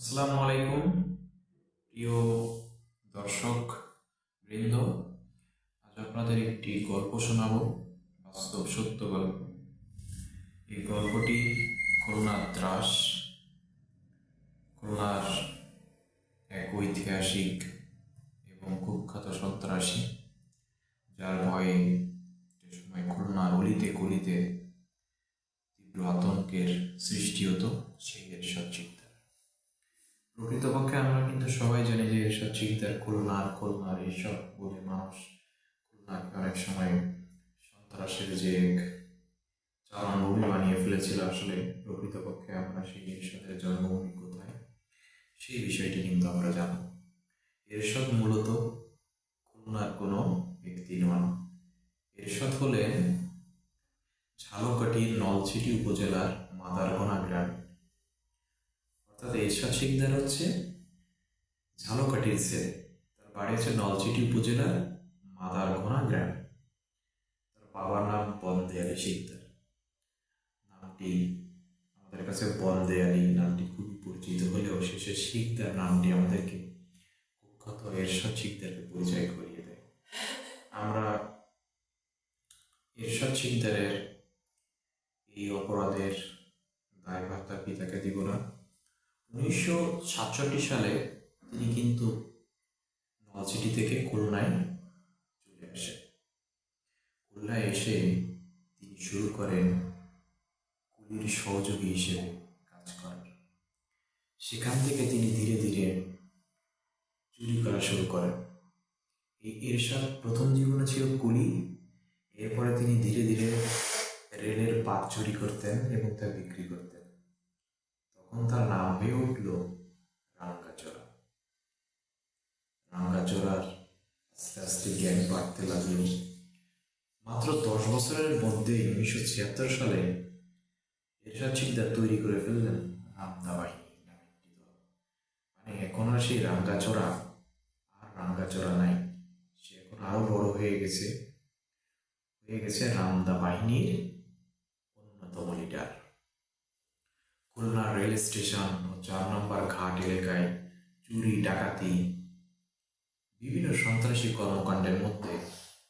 আসসালামু আলাইকুম, প্রিয় দর্শক বৃন্দ। আজ আপনাদের একটি গল্প শোনাবো, বাস্তব সত্য গল্প। এই গল্পটি খুলনার ত্রাস খুলনার এক ঐতিহাসিক এবং কুখ্যাত সন্ত্রাসী, যার ভয়ে যে সময় খুলনার অলিতে গলিতে তীব্র আতঙ্কের সৃষ্টি হতো, সেই এরশাদ চিন্তা প্রকৃতপক্ষে আমরা কিন্তু সবাই জানি যে এসব চিন্তার খুলনার খুলনার এইসব বলে মানুষ খুলনাকে অনেক সময় সন্ত্রাসের যে এক চারণভূমি বানিয়ে ফেলেছিল আসলে প্রকৃতপক্ষে আমরা সেই এরশাদের জন্মভূমি কোথায়, সেই বিষয়টি কিন্তু আমরা জানি। এরশাদ মূলত খুলনার কোনো ব্যক্তি নন। এরশাদ হলেন ঝালকাঠির নলছিটি উপজেলার মাদারগোনা গ্রামে। অর্থাৎ এরশাদ শিকদার হচ্ছে ঝালকাঠির ছেলে তার বাড়ি হচ্ছে নলছিটি উপজেলার মাদারঘোনা গ্রাম। তার বাবার নাম বনদেয়ালি শিকদার। নামটি আমাদের কাছে বনদেয়ালি নামটি খুবই পরিচিত হলেও শেষে শিকদার নামটি আমাদেরকে কুখ্যাত এরশাদ শিকদারকে পরিচয় করিয়ে দেয়। আমরা এরশাদ শিকদারের এই অপরাধের দায়ভার তার পিতাকে দিব না। উনিশশো সাতষট্টি সালে তিনি কিন্তু নলছিটি থেকে খুলনায় চলে আসেন। খুলনায় এসে তিনি শুরু করেন কুলির সহযোগী হিসেবে কাজ করেন সেখান থেকে তিনি ধীরে ধীরে চুরি করা শুরু করেন। এই এরশাদ প্রথম জীবনে ছিল কুলি। এরপরে তিনি ধীরে ধীরে রেলের পাত চুরি করতেন এবং তা বিক্রি করতেন। তখন তার নাম হয়ে উঠল রাঙ্গাচোরা রাঙ্গাচোরার আস্তে আস্তে জ্ঞান বাড়তে লাগল মাত্র দশ বছরের মধ্যে উনিশশো ছিয়াত্তর সালে এরশাদ চিন্তা তৈরি করে ফেললেন রামদা বাহিনী মানে এখন আর সেই রাঙ্গাচোরা আর রাঙ্গাচোরা নাই সে এখন আরও বড় হয়ে গেছে হয়ে গেছে রামদা বাহিনীর অন্যতম লিডার খুলনা রেল স্টেশন ও চার নম্বর ঘাট এলাকায় চুরি, ডাকাতি, বিভিন্ন সন্ত্রাসী কর্মকাণ্ডের মধ্যে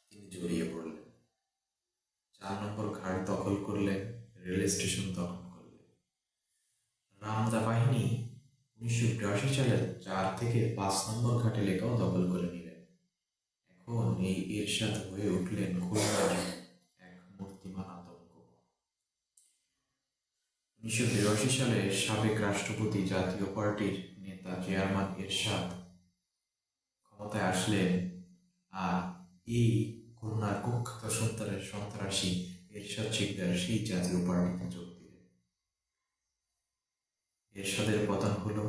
তিনি জড়িয়ে পড়লেন। চার নম্বর ঘাট দখল করলেন, রেল স্টেশন দখল করলেন। রামদা বাহিনী উনিশশো বিরাশি সালের চার থেকে পাঁচ নম্বর ঘাট এলাকাও দখল করে নিলেন। এখন এই এরশাদ হয়ে উঠলেন খুলনার উনিশশো বিরাশি সালে সাবেক রাষ্ট্রপতি জাতীয় পার্টির নেতা চেয়ারম্যান এরশাদ ক্ষমতায় আসলেন আর এই খুলনার কুখ্যাত সন্ত্রাসের সন্ত্রাসী এরশাদ শিকদার সেই জাতীয় পার্টিতে যোগ দিলেন। এরশাদের পতন হলো,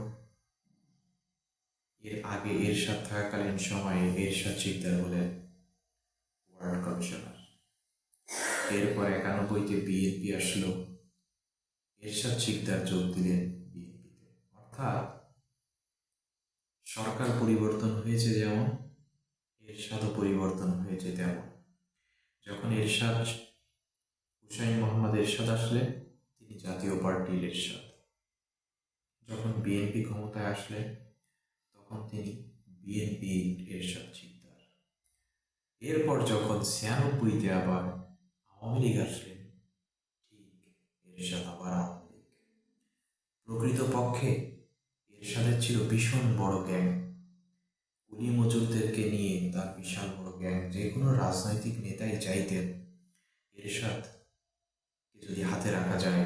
এর আগে এরশাদ থাকাকালীন সময়ে এরশাদ শিকদার হলেন ওয়ার্ল্ড কমিশনার। এরপর একানব্বইতে বিএনপি আসলো। এরশাদ শিকদার যোগ দিলেন বিএনপিতে। অর্থাৎ সরকার পরিবর্তন হয়েছে যেমন, এরশাদও পরিবর্তন হয়েছে তেমন। যখন এরশাদ হুসাইন মোহাম্মদ এরশাদ আসলে, তিনি জাতীয় পার্টির এরশাদ। যখন বিএনপি ক্ষমতায় আসলে, তখন তিনি বিএনপি এরশাদ শিকদার। এরপর যখন ছিয়ানব্বইতে আবার আওয়ামী লীগ আসলেন ঠিক এরশাদ আবার প্রকৃতপক্ষে এরশাদের ছিল ভীষণ বড় গ্যাং কুলি মজুরদেরকে নিয়ে তার বিশাল বড় গ্যাং যে কোনো রাজনৈতিক নেতাই চাইতেন এরশাদ যদি হাতে রাখা যায়।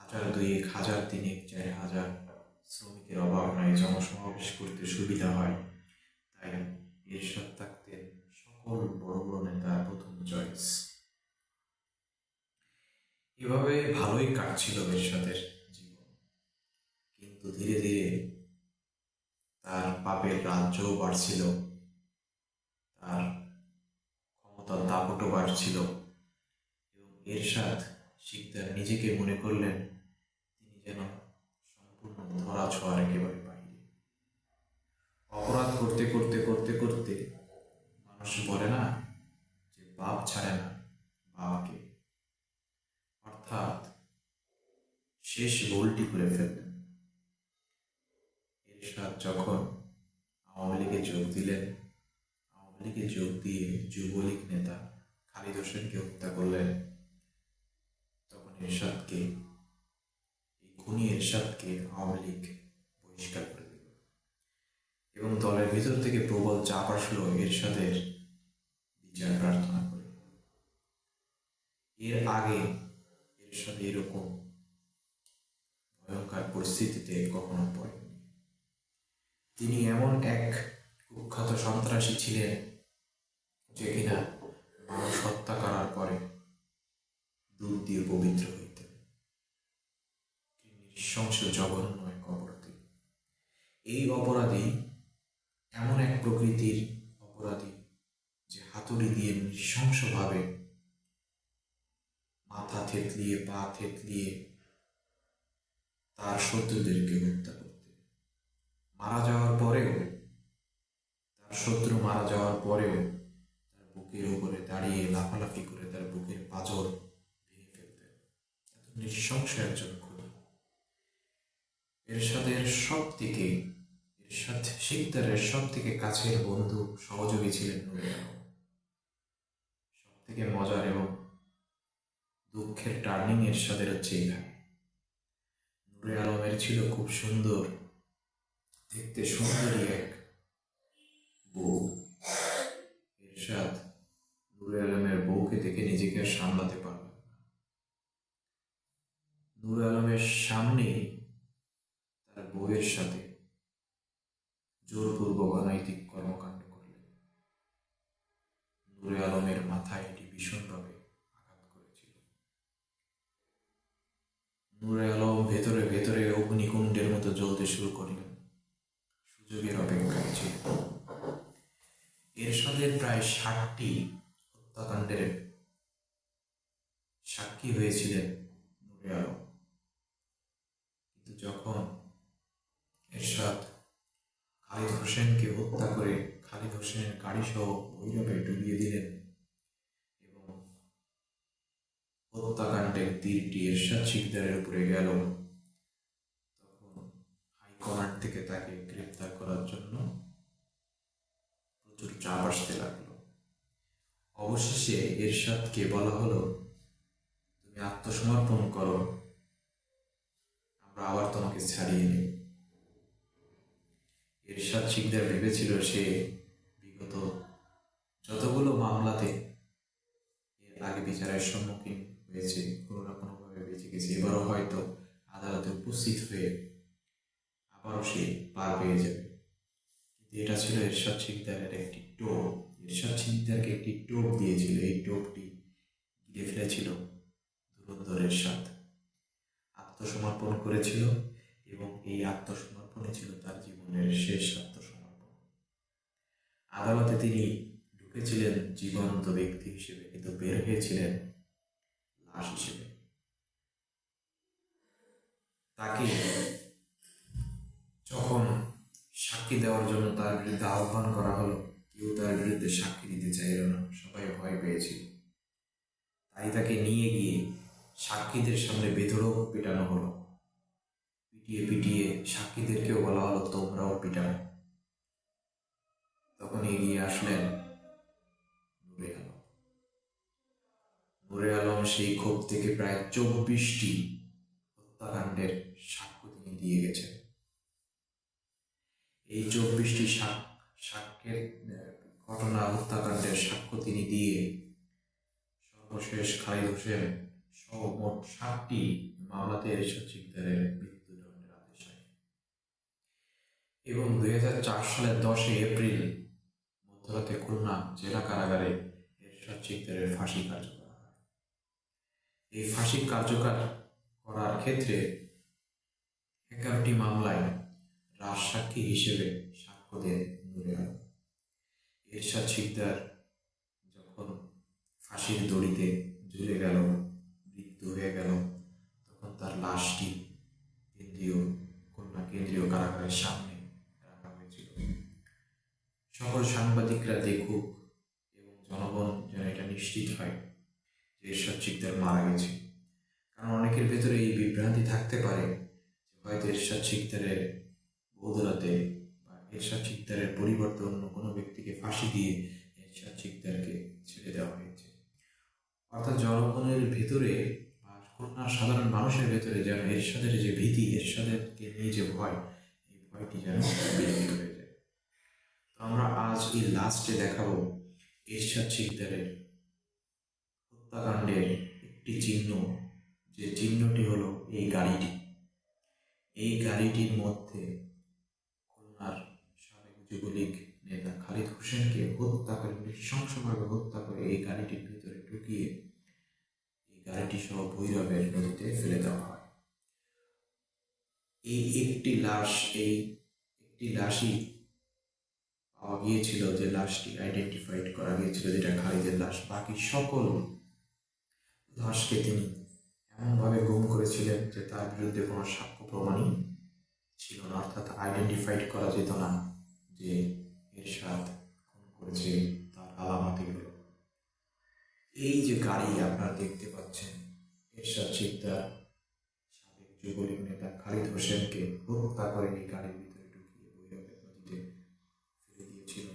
হাজার দুয়েক, হাজার তিনেক, চার হাজার শ্রমিকের অভাব নাই জনসমাবেশ করতে সুবিধা হয়। তাই এরশাদ থাকতেন সকল বড় বড় নেতার প্রথম চয়েস এভাবে ভালোই কাটছিল এরশাদের জীবন। কিন্তু ধীরে ধীরে তার পাপের রাজ্যও বাড়ছিল। তার ক্ষমতার দাপটও বাড়ছিল। এবং এরশাদ শিকদার নিজেকে মনে করলেন, তিনি যেন সম্পূর্ণ ধরা ছোঁয়ার একেবারে বাইরে। অপরাধ করতে করতে করতে করতে মানুষ বলে না যে বাপ ছাড়ে না, বাবাকে। অর্থাৎ শেষ গোলটি করে ফেললেন। এরশাদ যখন আওয়ামী লীগে যোগ দিলেন, আওয়ামী লীগে যোগ দিয়ে যুবলীগ নেতা খালিদ হোসেনকে হত্যা করলেন, তখন এরশাদকে এই খুনি এরশাদকে আওয়ামী লীগ বহিষ্কার করে দিল। এবং দলের ভিতর থেকে প্রবল চাপ আসলো এরশাদের বিচার প্রার্থনা করে এর আগে এরশাদ এরকম ভয়ঙ্কর পরিস্থিতিতে কখনো পড়েননি তিনি এমন এক কুখ্যাত সন্ত্রাসী ছিলেন যে কিনা মানুষ হত্যা করার পরে দুধ দিয়ে পবিত্র হইতেন। নৃশংস জঘন্য এক অপরাধী। এই অপরাধী এমন এক প্রকৃতির অপরাধী যে হাতুড়ি দিয়ে নৃশংসভাবে মাথা থেতলিয়ে, পা থেতলিয়ে তার শত্রুদেরকে হত্যা করতে। মারা যাওয়ার পরেও তার শত্রু মারা যাওয়ার পরেও তার বুকের উপরে দাঁড়িয়ে লাফালাফি করে তার বুকের পাঁজর ভেঙে ফেলতেন এত নৃশংস একজন খুনি। এরশাদের সব থেকে এরশাদ শিকদারের সব থেকে কাছের বন্ধু সহযোগী ছিলেন সব থেকে মজার এবং দুঃখের টার্নিং এরশাদের হচ্ছে এখানে নুরে আলমের ছিল খুব সুন্দর দেখতে সুন্দরী এক বউ। এরশাদ নুরে আলমের বউকে দেখে নিজেকে আর সামলাতে পারল না। নুরে আলমের সামনে তার বউয়ের সাথে জোরপূর্বক অনৈতিক কর্মকাণ্ড করলেন। নুরে আলমের মাথায় এটি ভীষণভাবে আঘাত করেছিল নুরে আলম ভেতরে ভেতরে অগ্নিকুণ্ডের মতো জ্বলতে শুরু করলেন সুযোগের অপেক্ষায় ছিল এরশাদের প্রায় ষাটটি হত্যাকাণ্ডের সাক্ষী হয়েছিলেন নুরে আলম। কিন্তু যখন এরশাদ খালিদ হোসেনকে হত্যা করে খালিদ হোসেনের গাড়ি সহ ভৈরবে ডুবিয়ে দিলেন এবং হত্যাকাণ্ডের তীরটি এরশাদ শিকদারের উপরে গেল, তখন হাইকমান্ড থেকে তাকে গ্রেপ্তার করার জন্য প্রচুর চাপ আসতে লাগল। অবশেষে এরশাদকে বলা হলো, তুমি আত্মসমর্পণ করো, আমরা আবার তোমাকে ছাড়িয়ে নেব। এরশাদ শিকদার ভেবেছিল সে বিগত যতগুলো মামলাতে এর আগে বিচারের সম্মুখীন হয়েছে, কোনো না কোনোভাবে বেঁচে গেছে। এবারও হয়তো আদালতে উপস্থিত হয়ে আবারও সে পার পেয়ে যাবে। কিন্তু এটা ছিল এরশাদ শিকদারের একটি টোপ। এরশাদ শিকদারকে একটি টোপ দিয়েছিল। এই টোপটি গিরে ফেলেছিল ধুরন্ধর এরশাদ আত্মসমর্পণ করেছিল এবং এই আত্মসমর্পণে ছিল তার জীবনের শেষ আত্মসমর্পণ। আদালতে তিনি ঢুকেছিলেন জীবন্ত ব্যক্তি হিসেবে, কিন্তু বের হয়েছিলেন লাশ হিসেবে। তাকে যখন সাক্ষী দেওয়ার জন্য তার বিরুদ্ধে আহ্বান করা হলো কেউ তার বিরুদ্ধে সাক্ষী দিতে চাইল না। সবাই ভয় পেয়েছিল তাই তাকে নিয়ে গিয়ে সাক্ষীদের সামনে বেধড়ক পেটানো হলো। পিটিয়ে পিটিয়ে সাক্ষীদেরকেও বলা হলো, তোমরাও পিটানো তখন এগিয়ে আসলেন নুরে আলম। নুরে আলম সেই ক্ষোভ থেকে প্রায় চব্বিশটি হত্যাকাণ্ডের সাক্ষ্য তিনি দিয়ে গেছেন। এই চব্বিশটি সাক্ষ্যের ঘটনা হত্যাকাণ্ডের সাক্ষ্য তিনি দিয়ে সর্বশেষ খালিদ হোসেন সহ মোট ষাটটি মামলাতে এরশাদ শিকদারের মৃত্যুদণ্ডের আদেশ এবং দুই হাজার চার সালের দশই এপ্রিল মধ্যরাতে খুলনা জেলা কারাগারে এরশাদ শিকদারের ফাঁসি কার্যকর হয়। এই ফাঁসি কার্যকর করার ক্ষেত্রে এগারোটি মামলায় রাজসাক্ষী হিসেবে সাক্ষ্য দেন এরশাদ শিকদার যখন ফাঁসির দড়িতে ঝুলে গেল, মৃত্যু হয়ে গেল, তখন তার লাশটি কেন্দ্রীয় খুলনা কেন্দ্রীয় কারাগারের সামনে রাখা হয়েছিল। সকল সাংবাদিকরা দেখুক এবং জনগণ যেন এটা নিশ্চিত হয় যে এরশাদ শিকদার মারা গেছে। কারণ অনেকের ভেতরে এই বিভ্রান্তি থাকতে পারে হয়তো এরশাদ শিকদারের বদলাতে এরশাদ শিকদারের পরিবর্তে অন্য কোনো ব্যক্তিকে ফাঁসি দিয়ে এরশাদ শিকদারকে ছেড়ে দেওয়া হয়েছে। অর্থাৎ জনগণের ভেতরে খুলনার সাধারণ মানুষের ভেতরে যেন এরশাদের যে ভীতি, এরশাদেরকে নিয়ে যে ভয়, এই ভয়টি যেন হয়ে যায়। তো আমরা আজ এই লাস্টে দেখাবো এরশাদ শিকদারের হত্যাকাণ্ডের একটি চিহ্ন। যে চিহ্নটি হলো এই গাড়িটি। এই গাড়িটির মধ্যে যুবলীগ নেতা খালিদ হোসেনকে হত্যা করে, নৃশংসভাবে হত্যা করে এই গাড়িটির ভিতরে ঢুকিয়ে এই গাড়িটি সহ ভৈরবের নদীতে ফেলে দেওয়া হয়। এই একটি লাশ, এই একটি লাশই পাওয়া গিয়েছিল যে লাশটি আইডেন্টিফাইড করা গিয়েছিল, যেটা খালিদের লাশ। বাকি সকল লাশকে তিনি এমনভাবে গুম করেছিলেন যে তার বিরুদ্ধে কোনো সাক্ষ্য প্রমাণই ছিল না, অর্থাৎ আইডেন্টিফাইড করা যেত না। যে এরশাদ করেছে তার আলামত এই যে গাড়ি আপনারা দেখতে পাচ্ছেন, এরশাদ শিকদার সাবেক যুবলীগ নেতা খালিদ হোসেনকে হত্যা করে এই গাড়ির ভিতরে ঢুকিয়ে বৈরবের নদীতে ফেলে দিয়েছিল।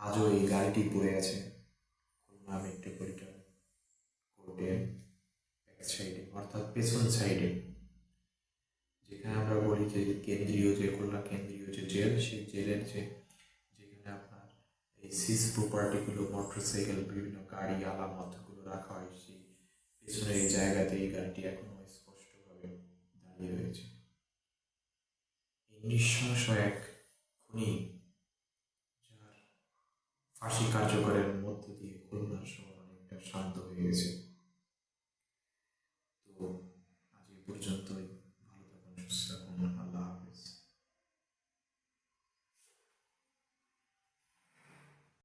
আজও এই গাড়িটি পড়ে আছে খুলনা মেট্রোপলিটন কোর্টের ব্যাক সাইডে, অর্থাৎ পেছন সাইডে। যেখানে আমরা বলি যে কেন্দ্রীয় যে খোলা কেন্দ্রীয় যে জেল, সেই জেলের যে যেখানে আপনার এই সিস প্রপার্টিগুলো মোটরসাইকেল, বিভিন্ন গাড়ি, আলামতগুলো রাখা হয়, সেই পেছনের এই জায়গাতে এই গাড়িটি এখনও স্পষ্টভাবে দাঁড়িয়ে রয়েছে। উনিশশো এক